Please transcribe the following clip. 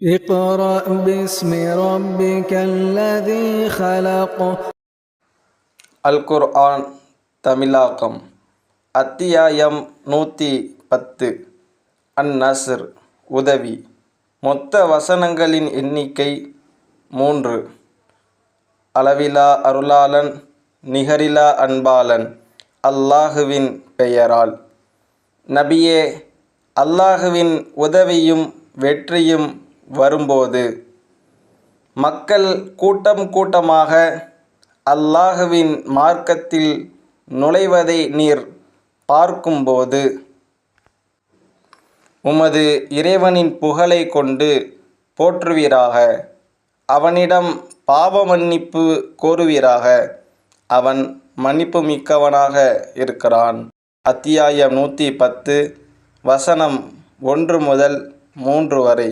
اقرأ باسم ربك الذي خلق அல் குர்ஆன் தமிழாக்கம் அத்தியாயம் நூற்றி பத்து அன் நஸ்ர் உதவி மொத்த வசனங்களின் எண்ணிக்கை மூன்று அளவிலா அருளாளன் நிகரிலா அன்பாளன் அல்லாஹுவின் பெயரால் நபியே அல்லாஹுவின் உதவியும் வெற்றியும் வரும்போது மக்கள் கூட்டம் கூட்டமாக அல்லாஹுவின் மார்க்கத்தில் நுழைவதை நீர் பார்க்கும்போது உமது இறைவனின் புகழை கொண்டு போற்றுவீராக. அவனிடம் பாவ மன்னிப்பு கோருவீராக. அவன் மன்னிப்பு மிக்கவனாக இருக்கிறான். அத்தியாயம் நூற்றி பத்து வசனம் ஒன்று முதல் மூன்று வரை.